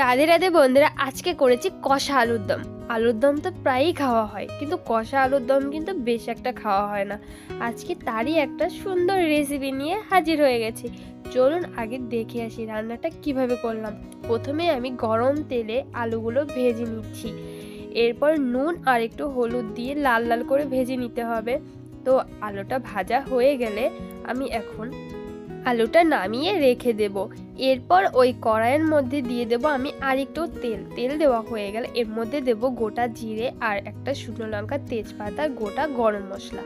রাধে রাধে বন্ধুরা, আজকে করেছি কষা আলুর দম। আলুর দম তো প্রায়ই খাওয়া হয়, কিন্তু কষা আলুর দম কিন্তু বেশ একটা খাওয়া হয় না। আজকে তারই একটা সুন্দর রেসিপি নিয়ে হাজির হয়ে গেছি। চলুন আগে দেখে আসি রান্নাটা কীভাবে করলাম। প্রথমে আমি গরম তেলে আলুগুলো ভেজে নিচ্ছি। এরপর নুন আর একটু হলুদ দিয়ে লাল লাল করে ভেজে নিতে হবে। তো আলুটা ভাজা হয়ে গেলে আমি এখন আলুটা নামিয়ে রেখে দেব। এরপর ওই কড়াইয়ের মধ্যে দিয়ে দেব আমি আর একটু তেল। তেল দেওয়া হয়ে গেলে এর মধ্যে দেব গোটা জিরে আর একটা শুকনো লঙ্কা, তেজপাতা, গোটা গরম মশলা।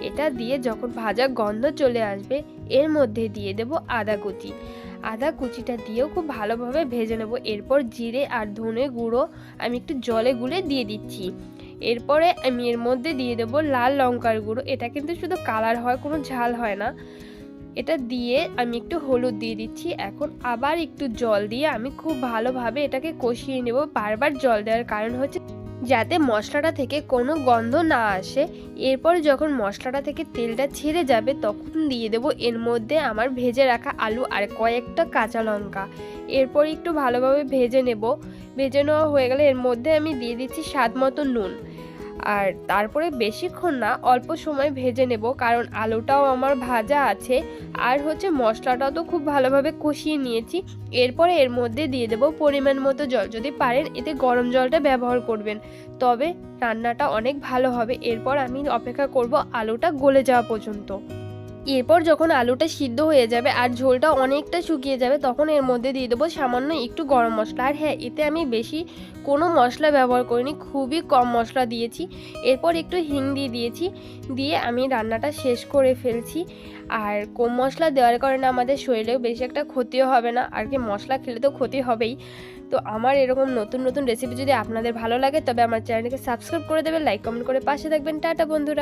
এটা দিয়ে যখন ভাজা গন্ধ চলে আসবে, এর মধ্যে দিয়ে দেব আদা কুচি। আদা কুচিটা দিয়েও খুব ভালোভাবে ভেজে নেব। এরপর জিরে আর ধনে গুঁড়ো আমি একটু জলে গুলে দিয়ে দিচ্ছি। এরপরে আমি এর মধ্যে দিয়ে দেব লাল লঙ্কার গুঁড়ো। এটা কিন্তু শুধু কালার হয়, কোনো ঝাল হয় না। এটা দিয়ে আমি একটু হলুদ দিয়ে দিচ্ছি। এখন আবার একটু জল দিয়ে আমি খুব ভালোভাবে এটাকে কষিয়ে নেব। বারবার জল দেওয়ার কারণ হচ্ছে যাতে মশলাটা থেকে কোনো গন্ধ না আসে। এরপর যখন মশলাটা থেকে তেলটা ছেড়ে যাবে তখন দিয়ে দেবো। এর মধ্যে আমার ভেজে রাখা আলু আর কয়েকটা কাঁচা লঙ্কা। এরপর একটু ভালোভাবে ভেজে নেব। ভেজে নেওয়া হয়ে গেলে এর মধ্যে আমি দিয়ে দিচ্ছি স্বাদ মতো নুন। আর তারপরে বেশিক্ষণ না, অল্প সময় ভেজে নেব কারণ আলুটাও আমার ভাজা আছে। আর হচ্ছে মশলাটাও তো খুব ভালোভাবে কষিয়ে নিয়েছি। এরপরে এর মধ্যে দিয়ে দেব পরিমাণ মতো জল। যদি পারেন এতে গরম জলটা ব্যবহার করবেন। তবে রান্নাটা অনেক ভালো হবে। এরপর আমি অপেক্ষা করব আলুটা গলে যাওয়া পর্যন্ত। এরপর যখন আলুটা সিদ্ধ হয়ে যাবে আর ঝোলটা অনেকটা শুকিয়ে যাবে, তখন এর মধ্যে দিয়ে দেবো সামান্য একটু গরম মশলা। আর হ্যাঁ এতে আমি বেশি কোনো মশলা ব্যবহার করিনি, খুবই কম মশলা দিয়েছি। এরপর একটু হিং দিয়ে দিয়েছি, দিয়ে আমি রান্নাটা শেষ করে ফেলছি। আর কম মশলা দেওয়ার কারণে আমাদের শরীরেও বেশি একটা ক্ষতিও হবে না, আর কি মশলা খেলে তো ক্ষতি হবেই। তো আমার এরকম নতুন নতুন রেসিপি যদি আপনাদের ভালো লাগে, তবে আমার চ্যানেলকে সাবস্ক্রাইব করে দেবেন লাইক কমেন্ট করে পাশে থাকবেন। টাটা বন্ধুরা।